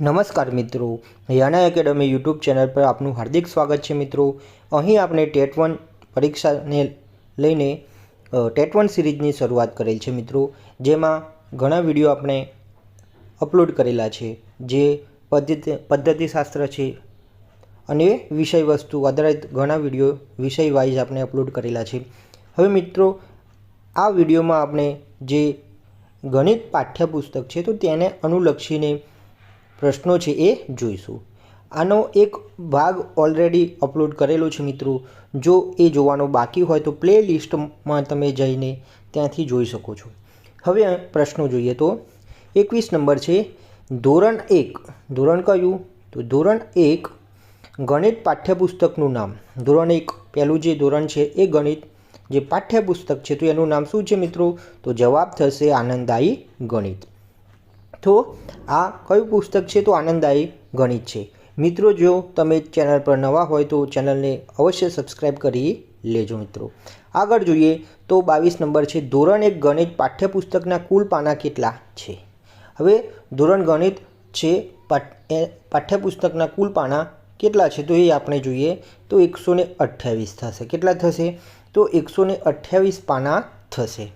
નમસ્કાર મિત્રો. યાના academy YouTube channel પર આપનું હાર્દિક સ્વાગત છે મિત્રો. અહીં આપણે ટેટ વન પરીક્ષાને લઈને ટેટ વન સિરીઝની શરૂઆત કરેલ છે મિત્રો. જેમાં ઘણા વીડિયો આપણે અપલોડ કરેલા છે. જે પદ્ધતિ, પદ્ધતિશાસ્ત્ર છે અને વિષય વસ્તુ આધારિત ઘણા વીડિયો વિષય વાઇઝ આપણે અપલોડ કરેલા છે. હવે મિત્રો, આ વિડીયોમાં આપણે જે ગણિત પાઠ્યપુસ્તક છે તો તેને અનુલક્ષીને પ્રશ્નો છે એ જોઈશું. આનો એક ભાગ ઓલરેડી અપલોડ કરેલો છે મિત્રો. જો એ જોવાનો બાકી હોય તો પ્લે લિસ્ટમાં તમે જઈને ત્યાંથી જોઈ શકો છો. હવે પ્રશ્નો જોઈએ તો. એકવીસ નંબર છે, ધોરણ એક. ધોરણ કયું? તો ધોરણ એક ગણિત પાઠ્યપુસ્તકનું નામ. ધોરણ એક પહેલું જે ધોરણ છે એ ગણિત. જે પાઠ્યપુસ્તક છે તો એનું નામ શું છે મિત્રો? તો જવાબ થશે આનંદદાયી ગણિત. તો આ કયું પુસ્તક છે તો આનંદદાયી ગણિત છે. મિત્રો, જો તમે ચેનલ પર નવા હોય તો ચેનલને અવશ્ય સબસ્ક્રાઈબ કરી લેજો મિત્રો. આગળ જોઈએ તો બાવીસ નંબર છે, ધોરણ એક ગણિત પાઠ્યપુસ્તકના કુલ પાના કેટલા છે? હવે, ધોરણ ગણિત છે પાઠ્યપુસ્તકના કુલ પાના કેટલા છે તો એ આપણે જોઈએ તો એકસો ને અઠ્યાવીસ થશે. કેટલા થશે? તો એકસો ને અઠ્યાવીસ પાના થશે.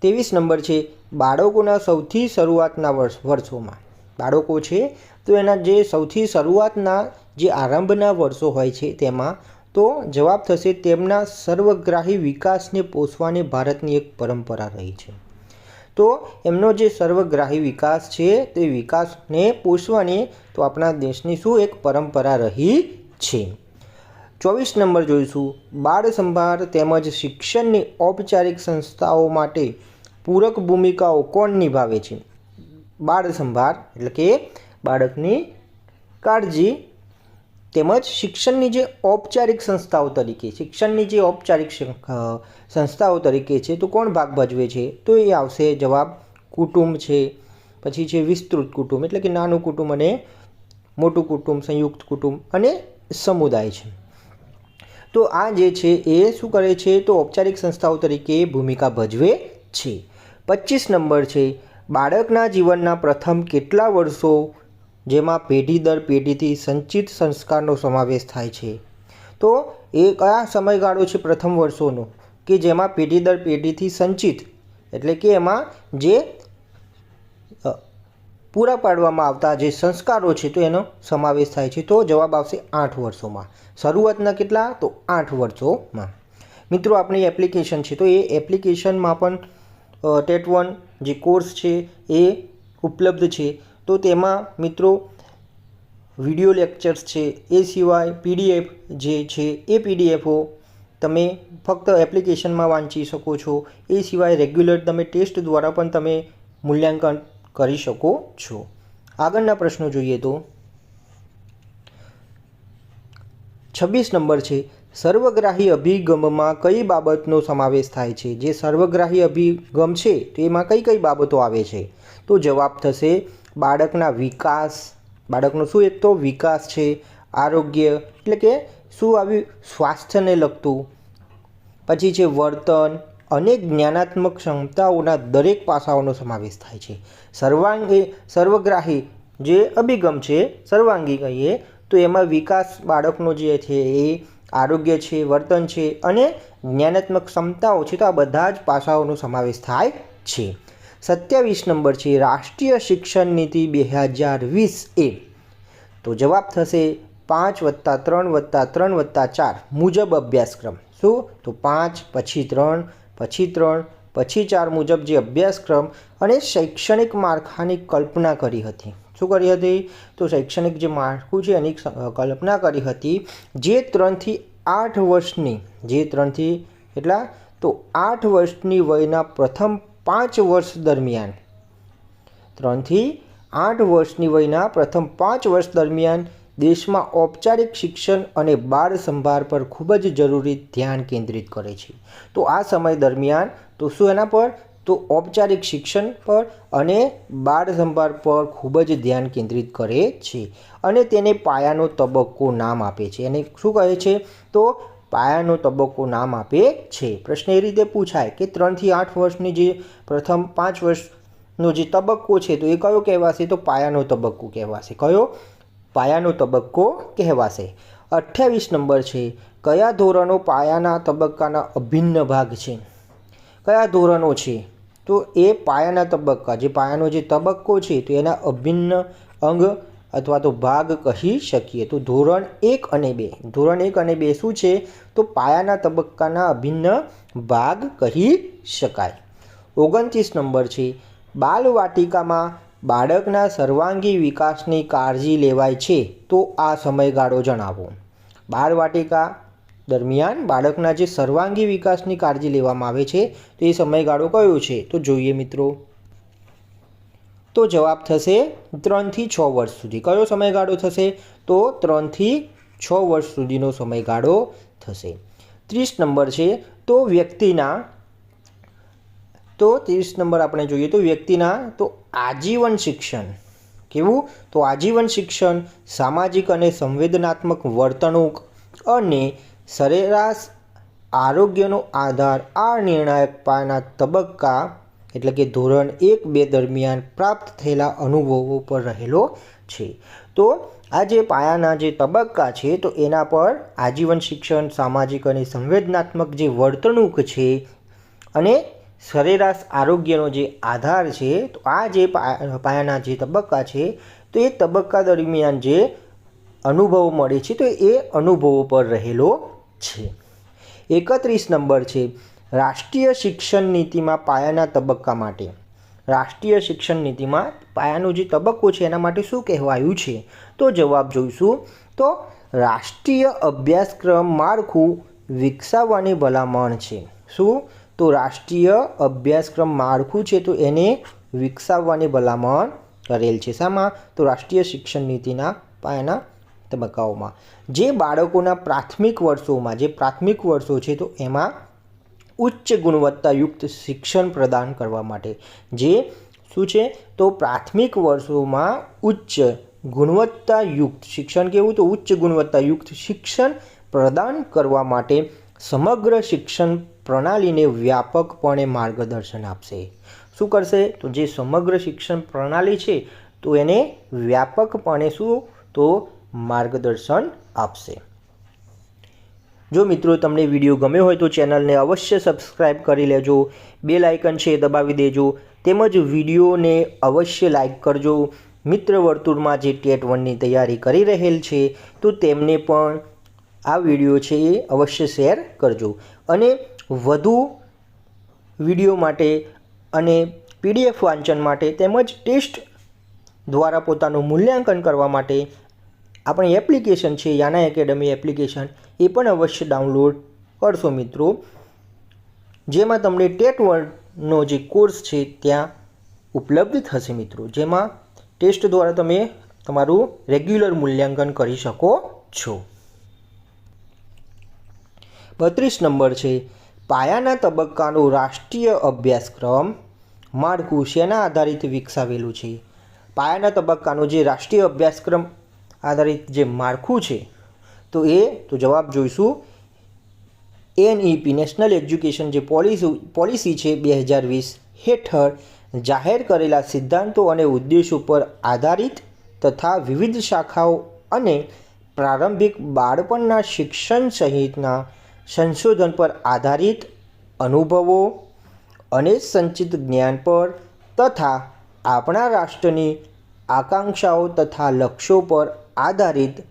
ત્રેવીસ નંબર છે બાળકોના સૌથી શરૂઆતના વર્ષ, વર્ષોમાં. બાળકો છે તો એના જે સૌથી શરૂઆતના જે આરંભના વર્ષો હોય છે તેમાં તો જવાબ થશે તેમના સર્વગ્રાહી વિકાસને પોષવાની ભારતની એક પરંપરા રહી છે. તો એમનો જે સર્વગ્રાહી વિકાસ છે તે વિકાસને પોષવાની તો આપણા દેશની શું એક પરંપરા રહી છે? ચોવીસ નંબર જોઈશું. બાળ સંભાળ તેમજ શિક્ષણની ઔપચારિક સંસ્થાઓ માટે પૂરક ભૂમિકાઓ કોણ નિભાવે છે? બાળ સંભાળ, એટલે કે બાળકની કાળજી, તેમજ શિક્ષણની જે ઔપચારિક સંસ્થાઓ તરીકે, શિક્ષણની જે ઔપચારિક સંસ્થાઓ તરીકે છે, તો કોણ ભાગ ભજવે છે? તો એ આવશે જવાબ કુટુંબ છે, પછી છે વિસ્તૃત કુટુંબ, એટલે કે નાનું કુટુંબ અને મોટું કુટુંબ, સંયુક્ત કુટુંબ અને સમુદાય છે. તો આ જે છે એ શું કરે છે? તો ઔપચારિક સંસ્થાઓ તરીકે ભૂમિકા ભજવે છે. પચીસ નંબર છે. બાળકના જીવનના પ્રથમ કેટલા વર્ષો, જેમાં પેઢી દર પેઢીથી સંચિત સંસ્કારનો સમાવેશ થાય છે? તો એ કયા સમયગાળો છે પ્રથમ વર્ષોનો? કે જેમાં પેઢી દર પેઢીથી સંચિત? એટલે કે એમાં જે પૂરા પાડવામાં આવતા જે સંસ્કારો છે તો એનો સમાવેશ થાય છે. તો જવાબ આવશે આઠ વર્ષોમાં. શરૂઆતના કેટલા? તો આઠ વર્ષોમાં. મિત્રો, આપણી એપ્લિકેશન છે તો એ એપ્લિકેશનમાં પણ ટેટ વન જે કોર્સ છે એ ઉપલબ્ધ છે. તો તેમાં મિત્રો વીડિયો લેક્ચર્સ છે, એ સિવાય પીડીએફ જે છે એ પીડીએફો તમે ફક્ત એપ્લિકેશનમાં વાંચી શકો છો. એ સિવાય રેગ્યુલર તમે ટેસ્ટ દ્વારા પણ તમે મૂલ્યાંકન કરી શકો છો. આગળના પ્રશ્નો જોઈએ તો છવ્વીસ નંબર છે સર્વગ્રાહી અભિગમમાં કઈ બાબતનો સમાવેશ થાય છે? જે સર્વગ્રાહી અભિગમ છે તો એમાં કઈ કઈ બાબતો આવે છે? તો જવાબ થશે, બાળકના વિકાસ. બાળકનો શું એક તો વિકાસ છે, આરોગ્ય, એટલે કે શું આવ્યું સ્વાસ્થ્યને લગતું? પછી છે વર્તન અને જ્ઞાનાત્મક ક્ષમતાઓના દરેક પાસાઓનો સમાવેશ થાય છે. સર્વાંગી, સર્વગ્રાહી જે અભિગમ છે, સર્વાંગી કહીએ, તો એમાં વિકાસ બાળકનો જે છે એ આરોગ્ય છે, વર્તન છે અને જ્ઞાનાત્મક ક્ષમતાઓ છે તો આ બધા જ પાસાઓનો સમાવેશ થાય છે. સત્યાવીસ નંબર છે, રાષ્ટ્રીય શિક્ષણ નીતિ બે હજાર વીસ એ. તો જવાબ થશે પાંચ વત્તા ત્રણ વત્તા ત્રણ વત્તા ચાર મુજબ અભ્યાસક્રમ. શું? તો પાંચ, પછી ત્રણ પછી ત્રણ, પછી ચાર મુજબ જે અભ્યાસક્રમ અને શૈક્ષણિક માળખાની કલ્પના કરી હતી. શું કરી હતી? તો શૈક્ષણિક જે માળખું છે એની કલ્પના કરી હતી જે ત્રણથી આઠ વર્ષની, જે ત્રણથી એટલા તો આઠ વર્ષની વયના પ્રથમ પાંચ વર્ષ દરમિયાન. ત્રણથી આઠ વર્ષની વયના પ્રથમ પાંચ વર્ષ દરમિયાન દેશમાં ઔપચારિક શિક્ષણ અને બાળ સંભાળ પર ખૂબ જ જરૂરી ધ્યાન કેન્દ્રિત કરે છે. તો આ સમય દરમિયાન, તો શું એના પર? તો ઔપચારિક શિક્ષણ પર અને બાળ સંભાળ પર ખૂબ જ ધ્યાન કેન્દ્રિત કરે છે અને તેને પાયાનો તબક્કો નામ આપે છે. એને શું કહે છે? તો પાયાનો તબક્કો નામ આપે છે. પ્રશ્ન એ રીતે પૂછાય કે ત્રણથી આઠ વર્ષની જે પ્રથમ પાંચ વર્ષનો જે તબક્કો છે તો એ કયો કહેવાશે? તો પાયાનો તબક્કો કહેવાશે. કયો? પાયાનો તબક્કો કહેવાશે. અઠ્યાવીસ નંબર છે. કયા ધોરણો પાયાના તબક્કાના અભિન્ન ભાગ છે? કયા ધોરણો છે? તો એ પાયાના તબક્કા, જે પાયાનો જે તબક્કો છે, તો એના અભિન્ન અંગ અથવા તો ભાગ કહી શકીએ. તો ધોરણ એક અને બે. ધોરણ એક અને બે શું છે? તો પાયાના તબક્કાના અભિન્ન ભાગ કહી શકાય. ઓગણત્રીસ નંબર છે. બાલવાટિકામાં બાળકના સર્વાંગી વિકાસની કાળજી લેવાય છે. તો આ સમયગાળો જણાવો. બાળવાટિકા દરમિયાન બાળકના જે સર્વાંગી વિકાસની કાળજી લેવામાં આવે છે, તો એ સમયગાળો કયો છે? તો જોઈએ મિત્રો. તો જવાબ થશે ત્રણથી છ વર્ષ સુધી. કયો સમયગાળો થશે? તો ત્રણથી છ વર્ષ સુધીનો સમયગાળો થશે. ત્રીસ નંબર છે, તો વ્યક્તિના, તો ત્રીસ નંબર આપણે જોઈએ તો વ્યક્તિના, તો આજીવન શિક્ષણ. કેવું? તો આજીવન શિક્ષણ, સામાજિક અને સંવેદનાત્મક વર્તણૂક અને સરેરાશ આરોગ્યનો આધાર આ નિર્ણાયક પાયાના તબક્કા એટલે કે ધોરણ એક બે દરમિયાન પ્રાપ્ત થયેલા અનુભવો પર રહેલો છે. તો આ જે પાયાના જે તબક્કા છે, તો એના પર આજીવન શિક્ષણ, સામાજિક અને સંવેદનાત્મક જે વર્તણૂક છે અને સરેરાશ આરોગ્યનો જે આધાર છે, તો આ જે પાયાના જે તબક્કા છે, તો એ તબક્કા દરમિયાન જે અનુભવો મળે છે, તો એ અનુભવો પર રહેલો છે. એકત્રીસ નંબર છે, રાષ્ટ્રીય શિક્ષણ નીતિમાં પાયાના તબક્કા માટે. રાષ્ટ્રીય શિક્ષણ નીતિમાં પાયાનો જે તબક્કો છે, એના માટે શું કહેવાયું છે? તો જવાબ જોઈશું. તો રાષ્ટ્રીય અભ્યાસક્રમ માળખું વિકસાવવાની ભલામણ છે. શું? તો રાષ્ટ્રીય અભ્યાસક્રમ માળખું છે, તો એને વિકસાવવાની ભલામણ કરેલ છે. શામાં? તો રાષ્ટ્રીય શિક્ષણ નીતિના પાયાના તબક્કાઓમાં જે બાળકોના પ્રાથમિક વર્ષોમાં, જે પ્રાથમિક વર્ષો છે, તો એમાં ઉચ્ચ ગુણવત્તાયુક્ત શિક્ષણ પ્રદાન કરવા માટે. જે શું છે? તો પ્રાથમિક વર્ષોમાં ઉચ્ચ ગુણવત્તાયુક્ત શિક્ષણ કેવું? તો ઉચ્ચ ગુણવત્તાયુક્ત શિક્ષણ પ્રદાન કરવા માટે સમગ્ર શિક્ષણ પ્રણાલીને વ્યાપકપણે માર્ગદર્શન આપશે. શું કરશે? તો જે સમગ્ર શિક્ષણ પ્રણાલી છે, તો એને વ્યાપકપણે શું? તો માર્ગદર્શન આપશે. જો મિત્રો તમને વીડિયો ગમ્યો હોય તો ચેનલને અવશ્ય સબસ્ક્રાઈબ કરી લેજો, બે લાઇકન છે એ દબાવી દેજો, તેમજ વિડીયોને અવશ્ય લાઈક કરજો. મિત્ર વર્તુળમાં જે ટેટ વનની તૈયારી કરી રહેલ છે, તો તેમને પણ આ વીડિયો છે એ અવશ્ય શેર કરજો. અને વધુ વીડિયો માટે અને પીડીએફ વાંચન માટે તેમજ ટેસ્ટ દ્વારા પોતાનું મૂલ્યાંકન કરવા માટે આપણી એપ્લિકેશન છે, યાના એકેડમી એપ્લિકેશન, એ પણ અવશ્ય ડાઉનલોડ કરશો મિત્રો. જેમાં તમને ટેટ વર્ડનો જે કોર્સ છે, ત્યાં ઉપલબ્ધ થશે મિત્રો. જેમાં ટેસ્ટ દ્વારા તમે તમારું રેગ્યુલર મૂલ્યાંકન કરી શકો છો. બત્રીસ નંબર છે, પાયાના તબક્કાનો રાષ્ટ્રીય અભ્યાસક્રમ. માળખું શેના આધારિત વિકસાવેલું છે? પાયાના તબક્કાનો જે રાષ્ટ્રીય અભ્યાસક્રમ આધારિત જે માળખું છે, તો એ, તો જવાબ જોઈશું. એનઈપી, નેશનલ એજ્યુકેશન જે પોલિસી પોલિસી છે બે હજાર વીસ હેઠળ જાહેર કરેલા સિદ્ધાંતો અને ઉદ્દેશો પર આધારિત તથા વિવિધ શાખાઓ અને પ્રારંભિક બાળપણના શિક્ષણ સહિતના સંશોધન પર આધારિત અનુભવો અને સંચિત જ્ઞાન પર તથા આપણા રાષ્ટ્રની આકાંક્ષાઓ તથા લક્ષ્યો પર આધારિત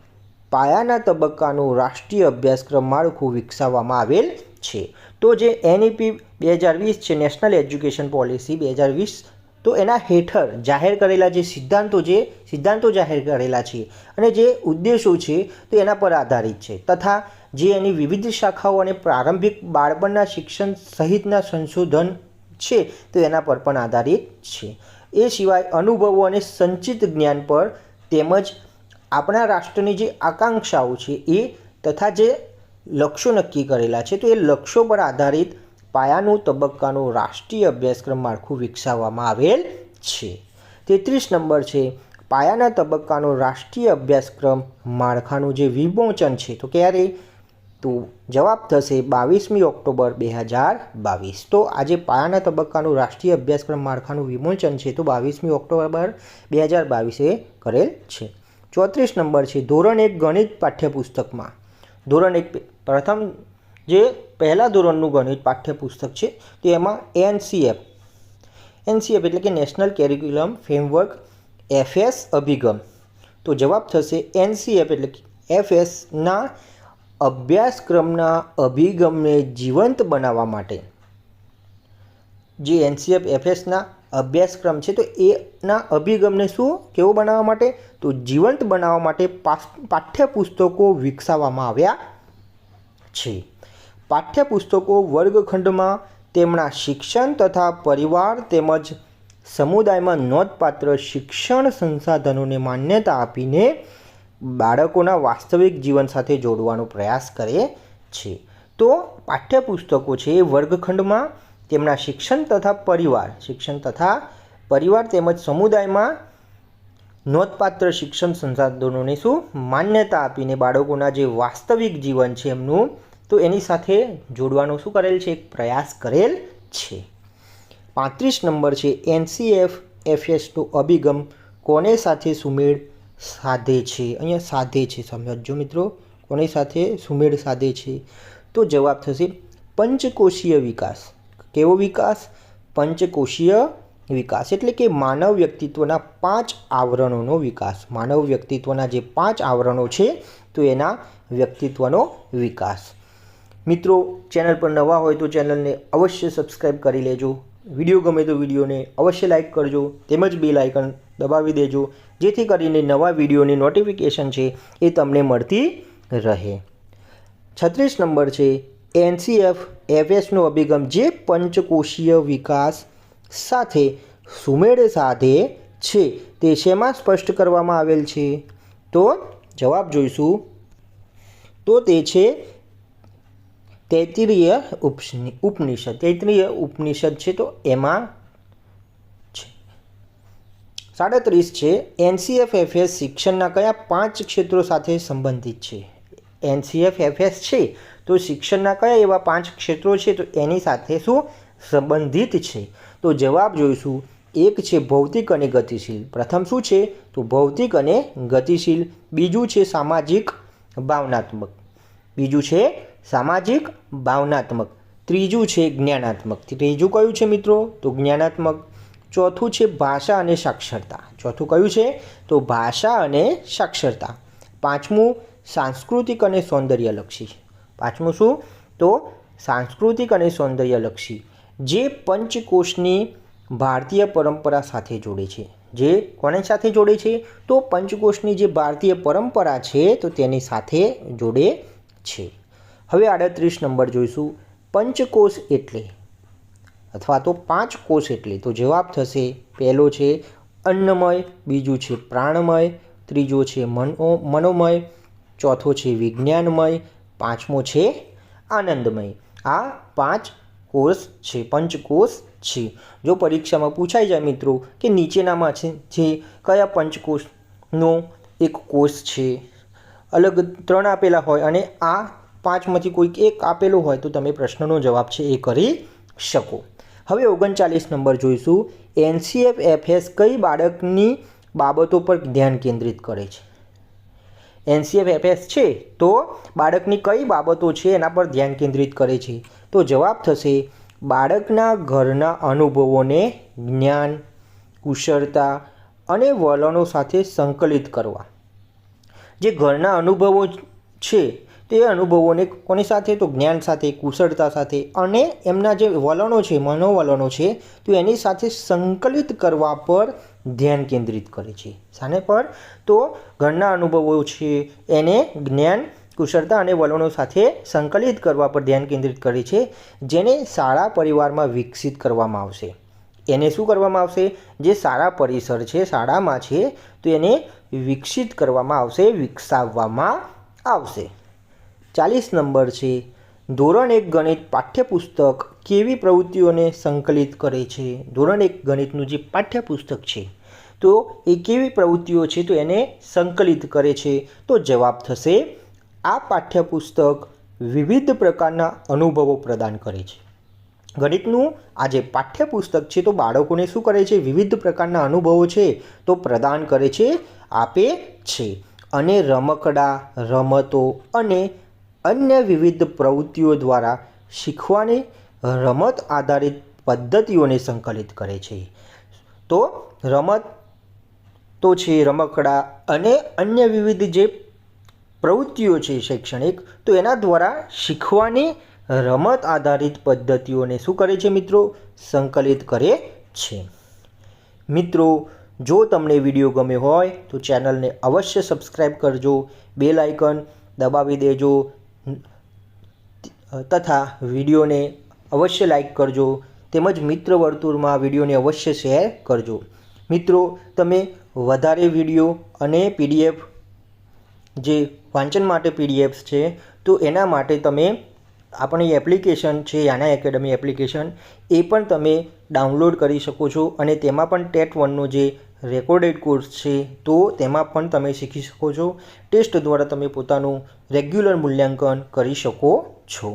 પાયાના તબક્કાનું રાષ્ટ્રીય અભ્યાસક્રમ માળખું વિકસાવવામાં આવેલ છે. તો જે એનઈપી બે હજાર વીસ છે નેશનલ એજ્યુકેશન પોલિસી બે હજાર વીસ, તો એના હેઠળ જાહેર કરેલા જે સિદ્ધાંતો જે સિદ્ધાંતો જાહેર કરેલા છે અને જે ઉદ્દેશો છે, તો એના પર આધારિત છે. તથા જે એની વિવિધ શાખાઓ અને પ્રારંભિક બાળપણના શિક્ષણ સહિતના સંશોધન છે, તો એના પર પણ આધારિત છે. એ સિવાય અનુભવો અને સંચિત જ્ઞાન પર તેમજ આપણા રાષ્ટ્રની જે આકાંક્ષાઓ છે એ તથા જે લક્ષ્યો નક્કી કરેલા છે, તો એ લક્ષ્યો પર આધારિત પાયાનું તબક્કાનું રાષ્ટ્રીય અભ્યાસક્રમ માળખું વિકસાવવામાં આવેલ છે. તેત્રીસ નંબર છે, પાયાના તબક્કાનો રાષ્ટ્રીય અભ્યાસક્રમ માળખાનું જે વિમોચન છે, તો ક્યારે? તો જવાબ થશે બાવીસમી ઓક્ટોબર બે હજાર બાવીસ. તો આજે પાયાના તબક્કાનું રાષ્ટ્રીય અભ્યાસક્રમ માળખાનું વિમોચન છે, તો બાવીસમી ઓક્ટોબર બે હજાર બાવીસે કરેલ છે. ચોત્રીસ નંબર છે, ધોરણ એક ગણિત પાઠ્યપુસ્તકમાં. ધોરણ એક પ્રથમ જે પહેલાં ધોરણનું ગણિત પાઠ્યપુસ્તક છે, તો એમાં એનસીએફ. એનસીએફ એટલે કે નેશનલ કેરિક્યુલમ ફ્રેમવર્ક એફએસ અભિગમ. તો જવાબ થશે એનસીએફ એટલે કે એફએસના અભ્યાસક્રમના અભિગમને જીવંત બનાવવા માટે. જે એનસીએફ એફએસના અભ્યાસક્રમ છે, તો એના અભિગમને શું, કેવો બનાવવા માટે? તો જીવંત બનાવવા માટે પાસ- પાઠ્યપુસ્તકો વિકસાવવામાં આવ્યા છે. પાઠ્યપુસ્તકો વર્ગખંડમાં તેમના શિક્ષણ તથા પરિવાર તેમજ સમુદાયમાં નોંધપાત્ર શિક્ષણ સંસાધનોને માન્યતા આપીને બાળકોના વાસ્તવિક જીવન સાથે જોડવાનો પ્રયાસ કરે છે. તો પાઠ્યપુસ્તકો છે એ વર્ગખંડમાં તેમના શિક્ષણ તથા પરિવાર. શિક્ષણ તથા પરિવાર તેમજ સમુદાયમાં નોંધપાત્ર શિક્ષણ સંસાધનોને શું માન્યતા આપીને બાળકોના જે વાસ્તવિક જીવન છે એમનું, તો એની સાથે જોડવાનો શું કરેલ છે? એક પ્રયાસ કરેલ છે. પાંત્રીસ નંબર છે એનસીએફ એફએસનો અભિગમ કોને સાથે સુમેળ સાધે છે? અહીંયા સાધે છે, સમજો મિત્રો. કોની સાથે સુમેળ સાધે છે? તો જવાબ થશે પંચકોશીય વિકાસ. કેવો વિકાસ? પંચકોશીય વિકાસ એટલે કે માનવ વ્યક્તિત્વના પાંચ આવરણોનો વિકાસ. માનવ વ્યક્તિત્વના જે પાંચ આવરણો છે, તો એના વ્યક્તિત્વનો વિકાસ. મિત્રો, ચેનલ પર નવા હોય તો ચેનલને અવશ્ય સબસ્ક્રાઈબ કરી લેજો. વીડિયો ગમે તો વિડીયોને અવશ્ય લાઇક કરજો. તેમજ બેલ આઇકન દબાવી દેજો, જેથી કરીને નવા વિડીયોની નોટિફિકેશન છે એ તમને મળતી રહે. છત્રીસ નંબર છે એનસીએફ એફએસનો અભિગમ જે પંચકોશીય વિકાસ સાથે સુમેળ સાધે છે તે શેમાં સ્પષ્ટ કરવામાં આવેલ છે? તો જવાબ જોઈશું. તો તે છે તૈત્રીય ઉપનિ- ઉપનિષદ. તૈત્રીય ઉપનિષદ છે તો એમાં છે. સાડત્રીસ છે, એનસીએફ, એફએસ શિક્ષણના કયા પાંચ ક્ષેત્રો સાથે સંબંધિત છે? એનસીએફ, એફએસ છે. તો શિક્ષણના કયા એવા પાંચ ક્ષેત્રો છે? તો એની સાથે શું સંબંધિત છે? તો જવાબ જોઈશું. એક છે ભૌતિક અને ગતિશીલ. પ્રથમ શું છે? તો ભૌતિક અને ગતિશીલ. બીજું છે સામાજિક ભાવનાત્મક. બીજું છે સામાજિક ભાવનાત્મક. ત્રીજું છે જ્ઞાનાત્મક. ત્રીજું કયું છે મિત્રો? તો જ્ઞાનાત્મક. ચોથું છે ભાષા અને સાક્ષરતા. ચોથું કયું છે? તો ભાષા અને સાક્ષરતા. પાંચમું સાંસ્કૃતિક અને સૌંદર્યલક્ષી પાંચમું શું? તો સાંસ્કૃતિક અને સૌંદર્યલક્ષી, જે પંચકોશની ભારતીય પરંપરા સાથે જોડે છે. જે કોને સાથે જોડે છે? તો પંચકોશની જે ભારતીય પરંપરા છે, તો તેની સાથે જોડે છે. હવે આડત્રીસ નંબર જોઈશું. પંચકોશ એટલે અથવા તો પાંચ કોષ એટલે તો જવાબ થશે પહેલો છે અન્નમય, બીજું છે પ્રાણમય, ત્રીજો છે મનો, મનોમય, ચોથો છે વિજ્ઞાનમય પાંચમો છે આનંદમય. આ પાંચ કોષ છે પંચકોષ છે. જો પરીક્ષામાં પૂછાઈ જાય મિત્રો કે નીચેનામાં છે જે કયા પંચકોષનો એક કોષ છે. અલગ ત્રણ આપેલા હોય અને આ પાંચમાંથી કોઈક એક આપેલો હોય તો તમે પ્રશ્નનો જવાબ છે એ કરી શકો. હવે ઓગણચાલીસ નંબર જોઈશું. એનસીએફ એફએસ કઈ બાળકની બાબતો પર ધ્યાન કેન્દ્રિત કરે છે? એનસીએફ એફએસ છે, તો બાળકની કઈ બાબતો છે એના પર ધ્યાન કેન્દ્રિત કરે છે? તો જવાબ થશે, બાળકના ઘરના અનુભવોને જ્ઞાન, કુશળતા અને વલણો સાથે સંકલિત કરવા. જે ઘરના અનુભવો છે, તે અનુભવોને કોની સાથે? તો જ્ઞાન સાથે, કુશળતા સાથે અને એમના જે વલણો છે, મનોવલણો છે, તો એની સાથે સંકલિત કરવા પર ધ્યાન કેન્દ્રિત કરે છે. શાને પર તો ઘરના અનુભવો છે, એને જ્ઞાન, કુશળતા અને વલણો સાથે સંકલિત કરવા પર ધ્યાન કેન્દ્રિત કરે છે, જેને શાળા પરિવારમાં વિકસિત કરવામાં આવશે. એને શું કરવામાં આવશે? જે સારા પરિસર છે, શાળામાં છે, તો એને વિકસિત કરવામાં આવશે, વિકસાવવામાં આવશે. ચાલીસ નંબર છે, ધોરણ એક ગણિત પાઠ્યપુસ્તક કેવી પ્રવૃત્તિઓને સંકલિત કરે છે? ધોરણ એક ગણિતનું જે પાઠ્યપુસ્તક છે, તો એ કેવી પ્રવૃત્તિઓ છે તો એને સંકલિત કરે છે? તો જવાબ થશે, આ પાઠ્યપુસ્તક વિવિધ પ્રકારના અનુભવો પ્રદાન કરે છે. ગણિતનું આ જે પાઠ્યપુસ્તક છે તો બાળકોને શું કરે છે? વિવિધ પ્રકારના અનુભવો છે તો પ્રદાન કરે છે, આપે છે. અને રમકડા, રમતો અને અન્ય વિવિધ પ્રવૃત્તિઓ દ્વારા શીખવાની રમત આધારિત પદ્ધતિઓને સંકલિત કરે છે. તો રમત તો છે રમકડા અને અન્ય વિવિધ જે પ્રવૃત્તિઓ છે શૈક્ષણિક, તો એના દ્વારા શીખવાની રમત આધારિત પદ્ધતિઓને શું કરે છે મિત્રો? સંકલિત કરે છે. મિત્રો, જો તમને વીડિયો ગમ્યો હોય, તો ચેનલને અવશ્ય સબસ્ક્રાઈબ કરજો, બેલ આઇકન દબાવી દેજો તથા વિડીયોને અવશ્ય લાઇક કરજો તેમજ મિત્ર વર્તુળમાં વિડીયોને અવશ્ય શેર કરજો. મિત્રો, તમે વધારે વીડિયો અને પીડીએફ જે વાંચન માટે પીડીએફ છે, તો એના માટે તમે આપણી એપ્લિકેશન છે, યાના એકેડમી એપ્લિકેશન એ પણ તમે ડાઉનલોડ કરી શકો છો અને તેમાં પણ ટેટ વનનો જે રેકોર્ડેડ કોર્સ છે, તો તેમાં પણ તમે શીખી શકો છો. ટેસ્ટ દ્વારા તમે પોતાનું રેગ્યુલર મૂલ્યાંકન કરી શકો છો.